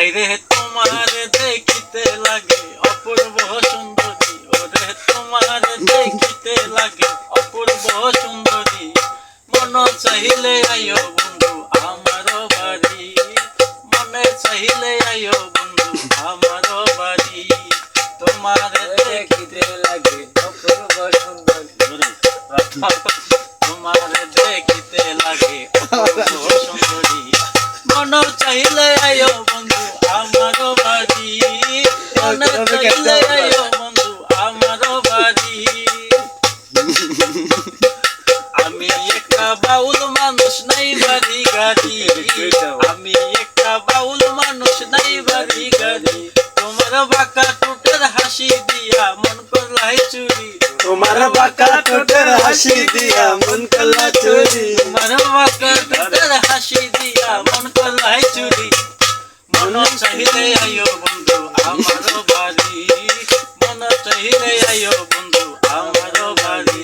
আইরে তোমারে দেখিতে লাগে, অপূর্ব সুন্দরী। ওরে তোমারে দেখিতে লাগে, অপূর্ব সুন্দরী। মন চাহিলে আয়ো বন্ধু, আমার বাড়ি। মনে চাহিলে আয়ো বন্ধু, আমার বাড়ি। তোমারে দেখিতে লাগে, অপূর্ব সুন্দর। তোমারে দেখিতে লাগে, অপূর্ব সুন্দরী। মন চাইলে আয়ো বন্ধু বাড়ি চাইলে বন্ধু আমার বাড়ি আমি একটা বাউল মানুষ নাই বাড়ি গাড়ি। আমি একটা বাউল মানুষ নাই বাড়ি গাড়ি। তোমার বাঁকা টুটের হাসি দিয়া মন করলাই চুরি। তোমার বাঁকা হাসি দিয়া মন কলা চুরি। তোমার বাঁকা টুটের হাসি দিয়া মন করলাই চুরি। মন চাহিলে আয়ো বন্ধু আমার বাড়ি। মন চাহিলে আয়ো বন্ধু আমার বাড়ি।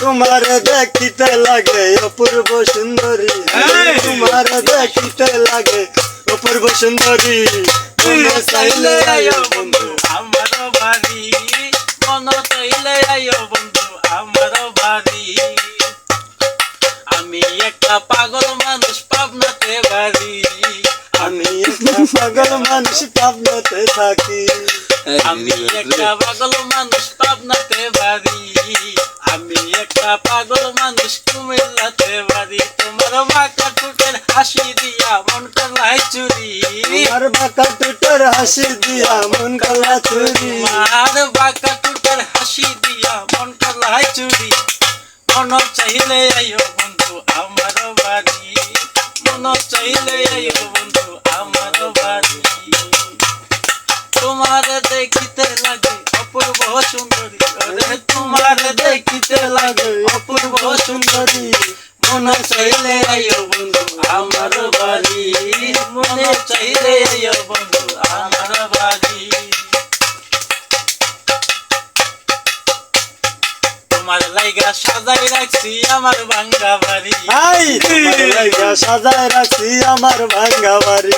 তোমার দেখিতে লাগে অপূর্ব সুন্দরী। তোমার দেখিতে লাগে অপূর্ব সুন্দরী। মনে চাইলে আয়ো বন্ধু আমার বাড়ি। মন চাইলে আয়ো বন্ধু আমার বাড়ি। আমি একটা পাগল মানুষ পাবনাতে বাড়ি। আমি একটা পাগল মানুষ পাবনাতে থাকি। আমি একটা পাগল মানুষ পাবনাতে বাড়ি। আমি একটা পাগল মানুষ কুমিল্লাতে বাড়ি। তোমার বাঁকা টুটের হাসি দিয়া মন করলাই চুরি। তোমার বাঁকা ঠোঁটের হাসি দিয়া মন কলা চুরি। তোমার বাঁকা টুটের হাসি দিয়া মন করলাই চুরি। মন চাইলে আয়ো বন্ধু আমার বাড়ি। মন চাইলে আয়ো বন্ধু আমার বাড়ি। তোমার দেখিতে লাগে অপূর্ব সুন্দরী। তোমার লাইগা সাজাই রাখছি আমার ভাঙ্গা বাড়ি। আই তোমার লাইগা সাজায় রাখছি আমার ভাঙ্গা বাড়ি।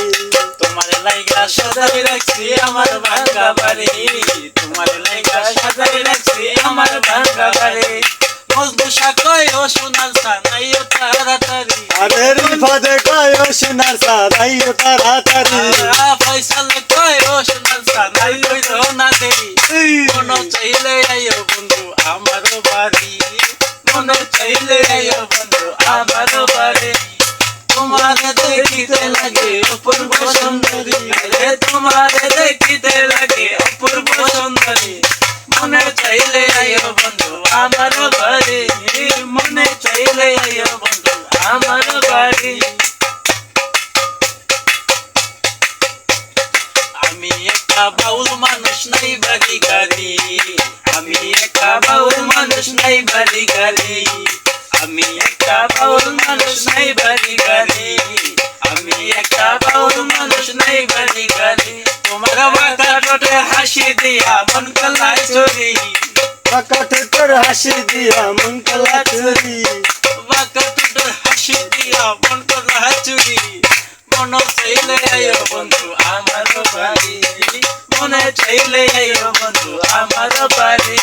তোমার লাইগা সাজাই রাখছি আমার ভাঙ্গা বাড়ি। তোমার লাইগা সাজাই রাখছি আমার ভাঙ্গা বাড়ি। মজনু সাকয় ও সোনার সানাইও তাড়াতাড়ি। আরে রিফাদে কয় সোনার সারাইও তাড়াতাড়ি। আ, ফয়সাল কয় ও সোনার সানাইও না দেরি মন চাইলে বন্ধু আমার বাড়ি। মন চাইলে বন্ধু, আমার বাড়ি। তোমার দেখিতে লাগে, অপূর্ব সুন্দরী। তোমার দেখিতে লাগে, অপূর্ব সুন্দরী। মনে চাইলে আয়ো বন্ধু, আমার বাড়ি। মনে চাইলে আয়ো বন্ধু, আমার বাড়ি। আমি একটা বাউল মানুষ, নাই বাড়ি গাড়ি একটা বাউল মানুষ নাই বাড়ি গাড়ি। আমি একটা বাউল মানুষ নাই বাড়ি গাড়ি। আমি একটা বাউল মানুষ নাই বাড়ি গাড়ি। তোমার টোটে হাসি দিয়া মন কলাই চুরি ঠোঁটের হাসি দিয়া মন কলা চুরি মনে চাইলে বন্ধু আমার বাড়ি